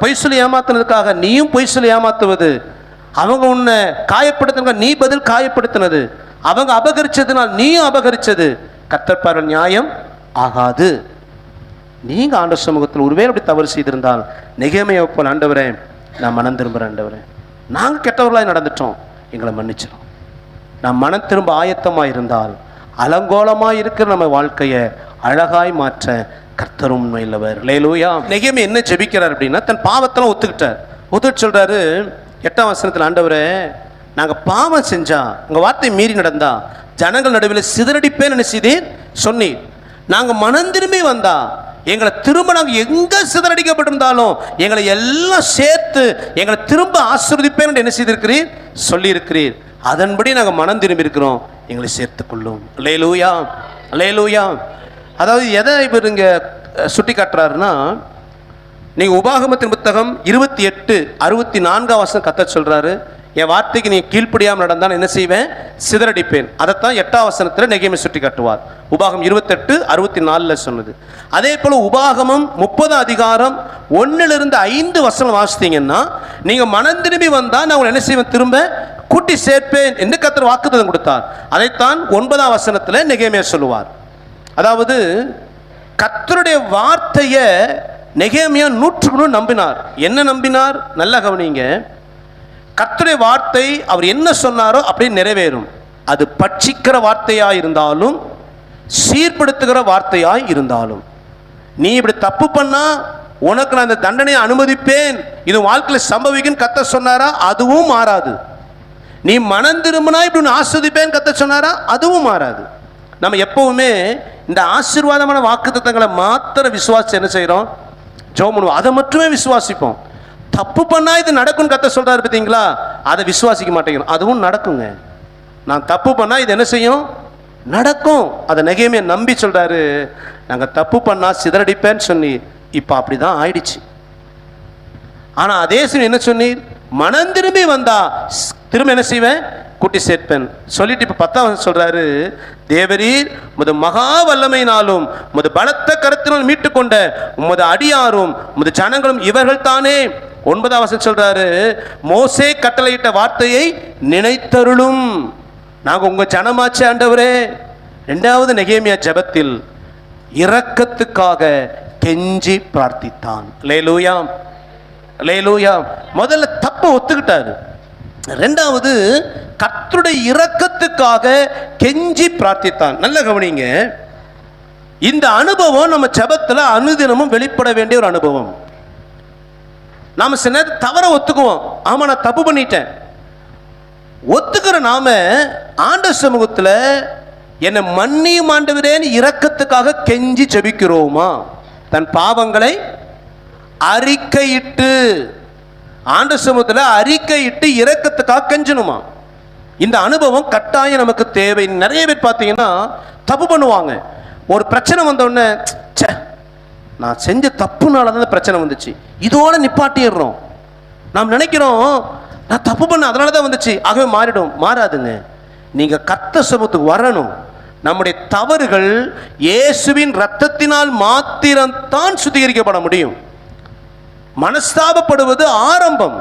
பொய் சொல்லி ஏமாத்தினதுக்காக நீயும் பொய் சொல்லி ஏமாத்துவது. அவங்க உன்னை காயப்படுத்தின நீ பதில் காயப்படுத்தினது. அவங்க அபகரிச்சதுனால் நீயும் அபகரிச்சது. கத்தற்பார நியாயம் ஆகாது. நீங்க ஆண்ட சமூகத்தில் ஒருவேளை அப்படி தவறு செய்திருந்தால் நெகமையை போல் ஆண்டவரே நான் மனம் திரும்புகிறேன் ஆண்டவரே. நாங்கள் கெட்டவர்களாக நடந்துட்டோம். எங்களை மன்னிச்சிடும் நான் மனம் திரும்ப ஆயத்தமாக இருந்தால் அலங்கோலமாக இருக்கிற நம்ம வாழ்க்கையை அழகாய் மாற்ற கர்த்தரும் உண்மையில்லவர் லேலூயா நெகமே என்ன ஜெபிக்கிறார் அப்படின்னா தன் பாவத்தெல்லாம் ஒத்துக்கிட்டார். ஒத்துட்டு சொல்கிறாரு எட்டாம் வசனத்தில் ஆண்டவரே நாங்கள் பாவம் செஞ்சா உங்கள் வார்த்தை மீறி நடந்தா ஜனங்கள் நடுவில் சிதறடிப்பேன் நினைச்சதேன் சொன்னீர். நாங்கள் மனம் திரும்பி வந்தா எங்களை திரும்ப நாங்கள் எங்கே சிதறடிக்கப்பட்டிருந்தாலும் எங்களை எல்லாம் சேர்த்து எங்களை திரும்ப ஆசிர்வதிப்பேன் என்று என்ன செய்திருக்கிறீர்? சொல்லியிருக்கிறீர். அதன்படி நாங்கள் மனம் திரும்பி இருக்கிறோம். எங்களை சேர்த்துக்கொள்ளும் லேலூயா லேலூயா அதாவது எதை இவர் இங்கே சுட்டி காட்டுறாருன்னா நீங்கள் உபாகமத்தின் புத்தகம் இருபத்தி எட்டு அறுபத்தி நான்காம் வருஷம் கத்த சொல்கிறாரு என் வார்த்தைக்கு நீ கீழ்ப்படியாமல் நடந்தால் என்ன செய்வேன்? சிதறடிப்பேன். அதைத்தான் எட்டாம் வசனத்தில் நெகைமை சுட்டி காட்டுவார் உபாகம் இருபத்தெட்டு அறுபத்தி நாலில் சொன்னது அதே போல் உபாகமம் முப்பது அதிகாரம் ஒன்றிலிருந்து ஐந்து வசனம் வாசித்தீங்கன்னா நீங்கள் மனம் திரும்பி வந்தால் நான் உங்களை என்ன செய்வேன்? திரும்ப கூட்டி சேர்ப்பேன் என்று கத்தர் வாக்குத்தம் கொடுத்தார். அதைத்தான் ஒன்பதாம் வசனத்தில் நெகைமையா சொல்லுவார். அதாவது கத்தருடைய வார்த்தையை நெகேமியா நூற்றுக்கு நூறு நம்பினார். என்ன நம்பினார்? நல்லா கவனிங்க. கத்துடைய வார்த்தை அவர் என்ன சொன்னாரோ அப்படியே நிறைவேறும். அது பட்சிக்கிற வார்த்தையாக இருந்தாலும் சீர்படுத்துகிற வார்த்தையாக இருந்தாலும். நீ இப்படி தப்பு பண்ணால் உனக்கு நான் இந்த தண்டனையை அனுமதிப்பேன் இது வாழ்க்கையில் சம்பவிக்கும் கத்த சொன்னாரா? அதுவும் மாறாது. நீ மனம் திரும்பினா இப்படி ஒன்று ஆஸ்வதிப்பேன் கத்த சொன்னாரா? அதுவும் மாறாது. நம்ம எப்பவுமே இந்த ஆசீர்வாதமான வாக்குத்தங்களை மாத்திர விசுவாசி என்ன செய்கிறோம் ஜோம் பண்ணுவோம். அதை மட்டுமே விசுவாசிப்போம். தப்பு பண்ணா இது நடக்கும்னு கத்த சொல்றாரு பார்த்தீங்களா? அதை விசுவாசிக்க மாட்டேங்கிறோம். அதுவும் நடக்குங்க. நான் தப்பு பண்ணா இது என்ன செய்யும்? நடக்கும். அதை நெகையுமே நம்பி சொல்றாரு. நாங்கள் தப்பு பண்ணா சிதறடிப்பேன்னு சொன்னி இப்போ அப்படிதான் ஆயிடுச்சு. ஆனால் அதே சமயம் என்ன சொன்னீர்? மனம் திரும்பி வந்தா திரும்ப என்ன செய்வேன்? கூட்டி சேர்ப்பேன். சொல்லிட்டு இப்போ பத்தாம் சொல்கிறாரு தேவரீர் முது மகா வல்லமையினாலும் முது பலத்த கருத்தினால் மீட்டுக்கொண்ட உமது அடியாரும் உமது ஜனங்களும் இவர்கள் தானே. ஒன்பதாம் வசதி சொல்கிறாரு மோசே கட்டளையிட்ட வார்த்தையை நினைத்தருளும். நாங்கள் உங்கள் ஜனமாச்சே ஆண்டவரே. ரெண்டாவது நெகேமியா ஜெபத்தில் இரக்கத்துக்காக கெஞ்சி பிரார்த்தித்தான். லேலூயா லேலூயா முதல்ல தப்பை ஒத்துக்கிட்டாரு. ரெண்டாவது கத்துடைய இரக்கத்துக்காக கெஞ்சி பிரார்த்தித்தான். நல்ல கவனிங்க. இந்த அனுபவம் நம்ம செபத்தில் அனுதினமும் வெளிப்பட வேண்டிய ஒரு அனுபவம். நாம சில நேரத்தில் தவற ஒத்துக்குவோம். ஆமா நான் தப்பு பண்ணிட்டேன். ஒத்துக்கிற நாம ஆண்ட சமூகத்தில் என்னை மன்னியும் ஆண்டவரேன்னு இரக்கத்துக்காக கெஞ்சி செபிக்கிறோமா தன் பாவங்களை அறிக்கையிட்டு. ஆண்ட சமூகத்தில் அறிக்கையிட்டு இறக்கத்துக்காக கெஞ்சணுமா? இந்த அனுபவம் கட்டாயம் நமக்கு தேவை. நிறைய பேர் பார்த்தீங்கன்னா தப்பு பண்ணுவாங்க. ஒரு பிரச்சனை வந்தோடனே சே நான் செஞ்ச தப்புனால தான் பிரச்சனை வந்துச்சு. இதோட நிப்பாட்டிடுறோம். நாம் நினைக்கிறோம் நான் தப்பு பண்ண அதனால தான் வந்துச்சு. ஆகவே மாறிடும். மாறாதுங்க. நீங்கள் கத்த சமூகத்துக்கு வரணும். நம்முடைய தவறுகள் இயேசுவின் ரத்தத்தினால் மாத்திரம்தான் சுத்திகரிக்கப்பட முடியும். மனஸ்தாபப்படுவது ஆரம்பம்.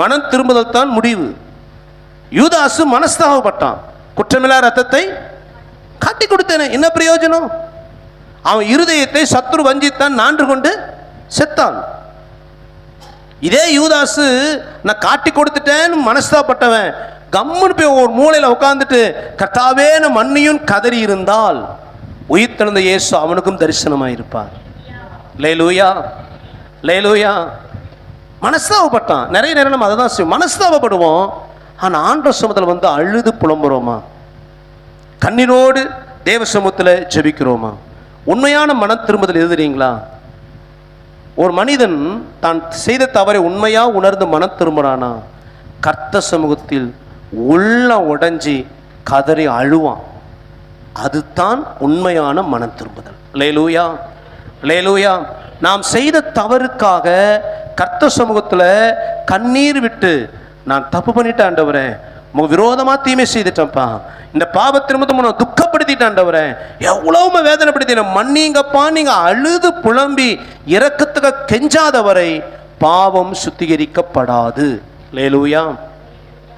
மனம் திரும்புதல் தான் முடிவு. யூதாசு மனஸ்தாபப்பட்டான். குற்றமில்லா ரத்தத்தை காட்டி கொடுத்தேனே என்ன பிரயோஜனம்? அவன் இருதயத்தை சத்ரு வஞ்சித்தான் நான்று கொண்டு செத்தான். இதே யூதாசு நான் காட்டி கொடுத்துட்டேன்னு மனஸ்தாப்பட்டவன் கம்முன்னு போய் ஒரு மூலையில் உட்காந்துட்டு கர்த்தாவே நான் மண்ணியும் கதறி இருந்தால் உயிர்த்தெழுந்த இயேசு அவனுக்கும் தரிசனமாக இருப்பார் லேலூயா லேலூயா. மனஸ்தாபப்பட்டான். நிறைய நேரம் நம்ம அதை தான் செய்வோம். மனஸ்தாபப்படுவோம். ஆனால் ஆண்ட சமத்தில் வந்து அழுது புலம்புறோமா? கண்ணீரோடு தேவ சமூகத்தில் ஜெபிக்கிறோமா? உண்மையான மன திரும்புதல் எழுதுறீங்களா ஒரு மனிதன் தான் செய்த தவறை உண்மையாக உணர்ந்து மனம் திரும்புறானா? கர்த்த சமூகத்தில் உள்ள உடஞ்சி கதறி அழுவான். அதுதான் உண்மையான மனம் திரும்புதல். லேலூயா லேலூயா நாம் செய்த தவறுக்காக கர்த்த சமூகத்தில் கண்ணீர் விட்டு நான் தப்பு பண்ணிட்டேன் ஆண்டவரேன் உங்க விரோதமாக தீமை செய்துட்டேன்ப்பா. இந்த பாவத்தின் நிமித்தம் உன்னை துக்கப்படுத்திட்டேன் ஆண்டவரே. எவ்வளவு வேதனைப்படுத்தின மன்னிங்கப்பா. நீங்கள் அழுது புலம்பி இரக்கத்துக்கு கெஞ்சாதவரை பாவம் சுத்திகரிக்கப்படாது. லேலூயா.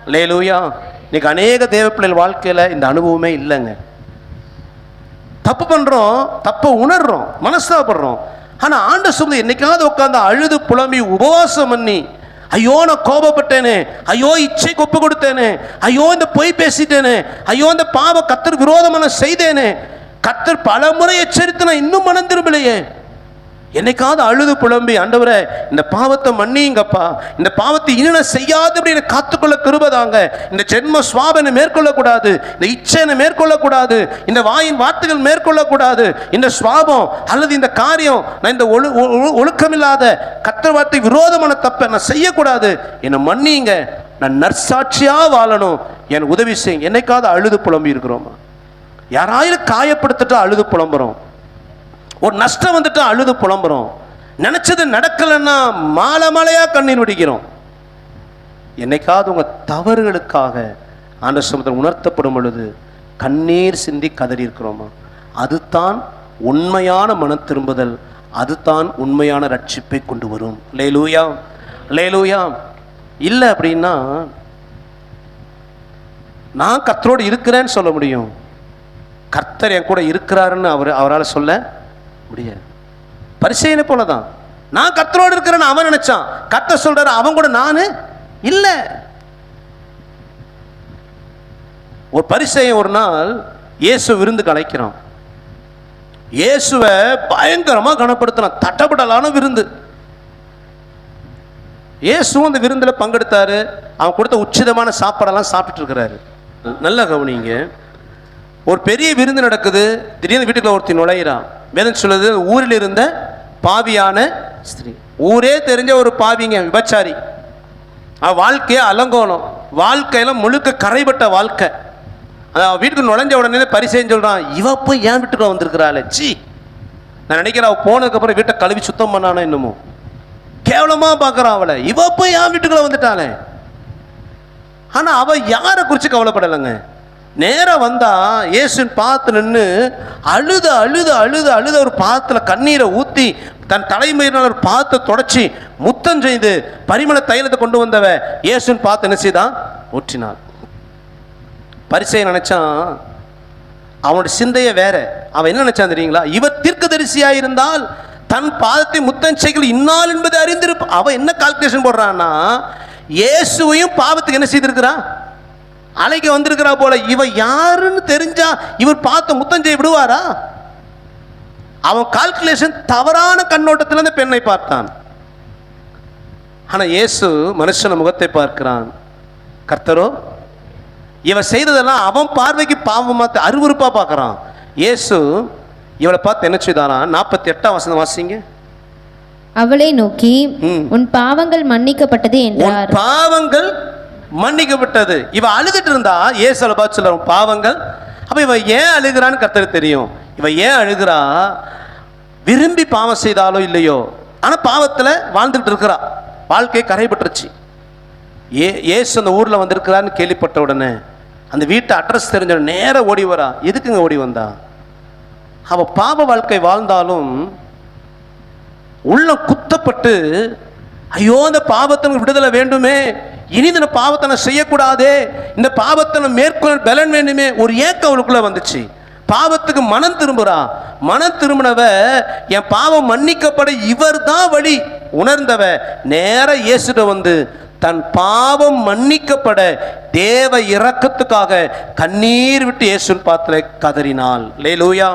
லேலூயா. இன்னைக்கு அநேக தேவ பிள்ளைகள் வாழ்க்கையில் இந்த அனுபவமே இல்லைங்க. தப்பு பண்ணுறோம் தப்பை உணர்றோம் மனஸ்தாபடுறோம் ஆனால் ஆண்ட சொல்லுது என்னைக்காவது உட்காந்து அழுது புலம்பி உபவாசம் பண்ணி ஐயோ நான் கோபப்பட்டேனே ஐயோ இச்சை ஒப்பு கொடுத்தேனே ஐயோ இந்த பொய் பேசிட்டேனே ஐயோ இந்த பாவ கத்தர் விரோதமான செய்தேனே கத்தர் பல முறை எச்சரித்து நான் இன்னும் மனம் திரும்பலையே. என்னைக்காவது அழுது புலம்பி ஆண்டவரே இந்த பாவத்தை மன்னிங்கப்பா. இந்த பாவத்தை இனி செய்யாது செய்யாதபடி என்னை காத்துக்கொள்ள கிருபதாங்க. இந்த ஜென்ம சுவாபனை மேற்கொள்ளக்கூடாது. இந்த இச்சனை மேற்கொள்ளக்கூடாது. இந்த வாயின் வார்த்தைகள் மேற்கொள்ளக்கூடாது. இந்த சுவாபம் அல்லது இந்த காரியம் நான் இந்த ஒழு ஒ- ஒ- ஒழுக்கமில்லாத கத்திர வார்த்தை விரோதமான தப்பை நான் செய்யக்கூடாது. என்னை மன்னிங்க. நான் நற்சாட்சியாக வாழணும். என் உதவி செய்யுங்க. என்னைக்காவது அழுது புலம்பி இருக்கிறோமா யாராயிரம் காயப்படுத்திட்டா அழுது புலம்புறோம். ஒரு நஷ்டம் வந்துட்டு அழுது புலம்புறோம். நினைச்சது நடக்கலைன்னா மாலை மாலையாக கண்ணீர் வடிக்கிறோம் என்னைக்காவது உங்கள் தவறுகளுக்காக ஆண்ட சமுத்திரம் உணர்த்தப்படும் பொழுது கண்ணீர் சிந்தி கதறி இருக்கிறோமா? அதுதான் உண்மையான மன திரும்புதல். அதுதான் உண்மையான ரட்சிப்பை கொண்டு வரும். லேலூயா லேலூயா இல்லை அப்படின்னா நான் கர்த்தரோடு இருக்கிறேன்னு சொல்ல முடியும். கர்த்தர் என் கூட இருக்கிறாருன்னு அவர் அவரால் சொல்ல முடியாது. பரிசையனை போல தான் நான் கத்தரோடு இருக்கிறேன்னு அவன் நினைச்சான். கத்த சொல்றாரு அவன் கூட நான் இல்லை. ஒரு பரிசெயன் ஒரு நாள் இயேசு விருந்து கலைக்கிறான் இயேசுவை பயங்கரமாக கனப்படுத்தினான். தட்டப்படலான விருந்து. இயேசுவும் அந்த விருந்தில் பங்கெடுத்தாரு. அவன் கொடுத்த உச்சிதமான சாப்பாடெல்லாம் சாப்பிட்டுட்டு இருக்கிறாரு நல்லா கவனிங்க. ஒரு பெரிய விருந்து நடக்குது. திடீர்னு வீட்டுக்குள்ள ஒருத்தி நுழையிறான் வேதம் சொல்லுது ஊரில் இருந்த பாவியான ஸ்திரீ. ஊரே தெரிஞ்ச ஒரு பாவிங்க விபச்சாரி. வாழ்க்கையே அலங்கோலம். வாழ்க்கையில முழுக்க கரைபட்ட வாழ்க்கை. அது அவன் வீட்டுக்கு நுழைஞ்ச உடனே பரிசைன்னு சொல்றான் இவ போய் ஏன் வீட்டுக்குள்ள வந்திருக்கிறாளே? சி நான் நினைக்கிறேன் அவள் போனதுக்கப்புறம் வீட்டை கழுவி சுத்தம் பண்ணானோ என்னமோ. கேவலமா பார்க்குறான் அவளை. இவ போய் என் வீட்டுக்குள்ள வந்துட்டாளே? ஆனா அவ யாரை குறித்து கவலைப்படலைங்க? நேராக வந்தால் இயேசுன்னு பார்த்து நின்று அழுத அழுத அழுத அழுத ஒரு பாத்தில் கண்ணீரை ஊற்றி தன் தலைமையினால் ஒரு பாத்தை தொடச்சி முத்தம் செய்து பரிமள தைலத்தை கொண்டு வந்தவ இயேசுன்னு பார்த்து என்ன செய்தான் ஊற்றினாள் பரிசையை நினச்சான் அவனோட சிந்தையே வேற. அவன் என்ன நினைச்சான் தெரியுங்களா? இவர் தீர்க்கதரிசியா இருந்தால் தன் பாதத்தை முத்தம் செய்கள் இன்னால் என்பதை அறிந்திருப்பான் அவன் என்ன கால்குலேஷன் போடுறான்னா இயேசுவையும் பாவத்துக்கு என்ன செய்திருக்கிறான் அலைக்கு வந்திருக்கிறா போல. இவ யாருன்னு தெரிஞ்சா இவர் பார்த்து முத்தம் செய்ய விடுவாரா? அவன் கால்குலேஷன் தவறான கண்ணோட்டத்தில் அந்த பெண்ணை பார்த்தான். ஆனா இயேசு மனுஷன முகத்தை பார்க்கிறான். கர்த்தரோ இவன் செய்ததெல்லாம் அவன் பார்வைக்கு பாவமா தெ- அருவருப்பா பார்க்கறான். இயேசு இவளை பார்த்து என்ன செய்தாராம் நாற்பத்தி எட்டாம் வசனம் வாசிங்க. அவளை நோக்கி. உன் பாவங்கள் மன்னிக்கப்பட்டது என்றார். பாவங்கள் மன்னிக்கப்பட்டது. இவ அழுதுட்டு இருந்தா ஏசல பார்த்து சொல்ற பாவங்கள். அப்ப இவ ஏன் அழுகிறான்னு கர்த்தருக்கு தெரியும். இவ ஏன் அழுகிறா? விரும்பி பாவம் செய்தாலோ இல்லையோ ஆனா பாவத்துல வாழ்ந்துட்டு இருக்கிறா. வாழ்க்கையை கரைபட்டுருச்சு. ஏ ஏசு அந்த ஊர்ல வந்திருக்கிறான்னு கேள்விப்பட்ட உடனே அந்த வீட்டு அட்ரஸ் தெரிஞ்ச நேராக ஓடி வரா. எதுக்குங்க ஓடி வந்தா? அவ பாவ வாழ்க்கை வாழ்ந்தாலும் உள்ள குத்தப்பட்டு ஐயோ அந்த பாவத்தின் விடுதலை வேண்டுமே. இனி இந்த பாவத்தை நான் செய்யக்கூடாதே. இந்த பாவத்தை நான் மேற்கொள்ள பலன் வேண்டுமே. ஒரு ஏக்கம் அவளுக்குள்ள வந்துச்சு. பாவத்துக்கு மனம் திரும்புறா. மனம் திரும்பினவ என் பாவம் மன்னிக்கப்பட இவர் தான் வழி. உணர்ந்தவ நேர இயேசுட வந்து தன் பாவம் மன்னிக்கப்பட தேவ இரக்கத்துக்காக கண்ணீர் விட்டு இயேசுன் பாத்திர கதறினாள். லே லூயா